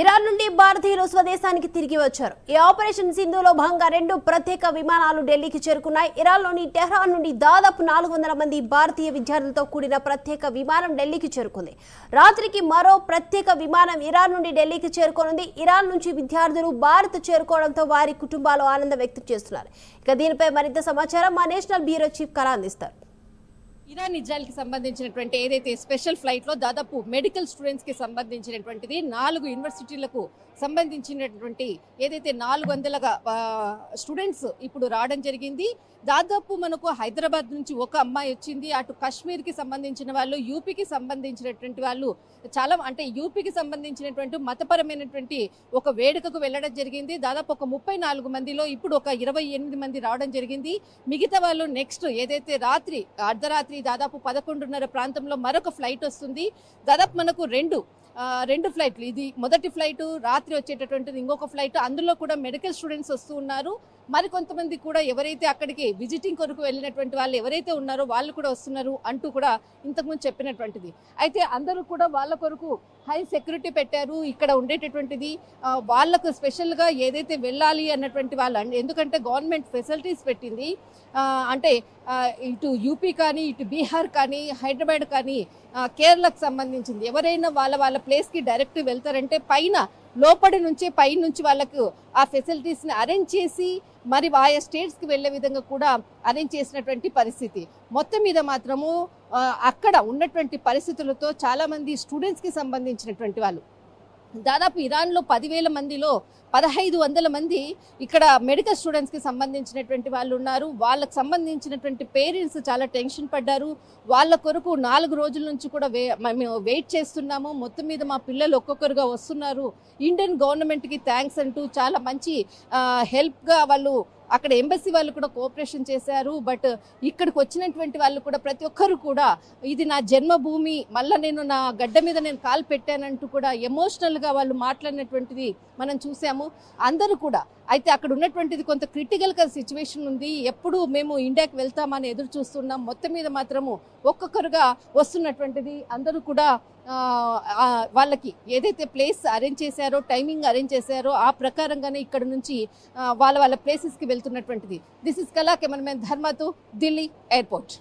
Iran నుండి భారతీయులు స్వదేశానికి తిరిగి వచ్చారు. ఈ ఆపరేషన్ సింధులో భాగంగా రెండు ప్రత్యేక విమానాలు ఢిల్లీకి చేరుకున్నాయి. ఇరాన్లోని టెహ్రాన్ నుండి దాదాపు నాలుగు వందల మంది భారతీయ విద్యార్థులతో కూడిన ప్రత్యేక విమానం ఢిల్లీకి చేరుకుంది. రాత్రికి మరో ప్రత్యేక విమానం ఇరాన్ నుండి ఢిల్లీకి చేరుకోనుంది. ఇరాన్ నుంచి విద్యార్థులు భారత్ చేరుకోవడంతో వారి కుటుంబాలు ఆనందం వ్యక్తం చేస్తున్నారు. ఇక దీనిపై మరింత సమాచారం మా నేషనల్ బ్యూరో చీఫ్ కళ అందిస్తారు ఇరాన్ ఇజ్రాయల్కి సంబంధించినటువంటి ఏదైతే స్పెషల్ ఫ్లైట్లో దాదాపు మెడికల్ స్టూడెంట్స్కి సంబంధించినటువంటిది నాలుగు యూనివర్సిటీలకు సంబంధించినటువంటి ఏదైతే నాలుగు వందల స్టూడెంట్స్ ఇప్పుడు రావడం జరిగింది. దాదాపు మనకు హైదరాబాద్ నుంచి ఒక అమ్మాయి వచ్చింది. అటు కాశ్మీర్కి సంబంధించిన వాళ్ళు యూపీకి సంబంధించినటువంటి వాళ్ళు చాలా అంటే యూపీకి సంబంధించినటువంటి మతపరమైనటువంటి ఒక వేడుకకు వెళ్ళడం జరిగింది. దాదాపు ఒక ముప్పై నాలుగు మందిలో ఇప్పుడు ఒక ఇరవై ఎనిమిది మంది రావడం జరిగింది. మిగతా వాళ్ళు నెక్స్ట్ ఏదైతే రాత్రి అర్ధరాత్రి దాదాపు పదకొండున్నర ప్రాంతంలో మరొక ఫ్లైట్ వస్తుంది. దాదాపు మనకు రెండు రెండు ఫ్లైట్లు. ఇది మొదటి ఫ్లైట్ రాత్రి వచ్చేటటువంటిది ఇంకొక ఫ్లైట్. అందులో కూడా మెడికల్ స్టూడెంట్స్ వస్తూ ఉన్నారు. మరి కొంతమంది కూడా ఎవరైతే అక్కడికి విజిటింగ్ కొరకు వెళ్ళినటువంటి వాళ్ళు ఎవరైతే ఉన్నారో వాళ్ళు కూడా వస్తున్నారు అంటూ కూడా ఇంతకుముందు చెప్పినటువంటిది. అయితే అందరూ కూడా వాళ్ళ కొరకు హై సెక్యూరిటీ పెట్టారు. ఇక్కడ ఉండేటటువంటిది వాళ్ళకు స్పెషల్గా ఏదైతే వెళ్ళాలి అన్నటువంటి వాళ్ళు ఎందుకంటే గవర్నమెంట్ ఫెసిలిటీస్ పెట్టింది. అంటే ఇటు యూపీ కానీ ఇటు బీహార్ కానీ హైదరాబాద్ కానీ కేరళకు సంబంధించింది. ఎవరైనా వాళ్ళ వాళ్ళ ప్లేస్కి డైరెక్ట్ వెళ్తారంటే పైన లోపలి నుంచే పై నుంచి వాళ్ళకు ఆ ఫెసిలిటీస్ని అరేంజ్ చేసి మరి ఆయా స్టేట్స్కి వెళ్ళే విధంగా కూడా అరేంజ్ చేసినటువంటి పరిస్థితి. మొత్తం మీద మాత్రము అక్కడ ఉన్నటువంటి పరిస్థితులతో చాలామంది స్టూడెంట్స్కి సంబంధించినటువంటి వాళ్ళు. దాదాపు ఇరాన్లో పదివేల మందిలో పదహైదు వందల మంది ఇక్కడ మెడికల్ స్టూడెంట్స్కి సంబంధించినటువంటి వాళ్ళు ఉన్నారు. వాళ్ళకి సంబంధించినటువంటి పేరెంట్స్ చాలా టెన్షన్ పడ్డారు. వాళ్ళ కొరకు నాలుగు రోజుల నుంచి కూడా వే మేము వెయిట్ చేస్తున్నాము. మొత్తం మీద మా పిల్లలు ఒక్కొక్కరుగా వస్తున్నారు. ఇండియన్ గవర్నమెంట్కి థ్యాంక్స్ అంటూ చాలా మంచి హెల్ప్గా వాళ్ళు అక్కడ ఎంబసీ వాళ్ళు కూడా కోఆపరేషన్ చేశారు బట్ ఇక్కడికి వచ్చినటువంటి వాళ్ళు కూడా ప్రతి ఒక్కరు కూడా ఇది నా జన్మభూమి మళ్ళీ నేను నా గడ్డ మీద నేను కాలు పెట్టానంటూ కూడా ఎమోషనల్గా వాళ్ళు మాట్లాడినటువంటిది మనం చూసాము. అందరూ కూడా అయితే అక్కడ ఉన్నటువంటిది కొంత క్రిటికల్గా సిచ్యువేషన్ ఉంది. ఎప్పుడు మేము ఇండియాకి వెళ్తామని ఎదురు చూస్తున్నాం. మొత్తం మీద మాత్రము ఒక్కొక్కరుగా వస్తున్నటువంటిది. అందరూ కూడా వాళ్ళకి ఏదైతే ప్లేస్ అరేంజ్ చేశారో టైమింగ్ అరేంజ్ చేశారో ఆ ప్రకారంగానే ఇక్కడ నుంచి వాళ్ళ వాళ్ళ ప్లేసెస్కి వెళ్తున్నటువంటిది. దిస్ ఇస్ కళా కెమెరామెన్ ధర్మతో ఢిల్లీ ఎయిర్పోర్ట్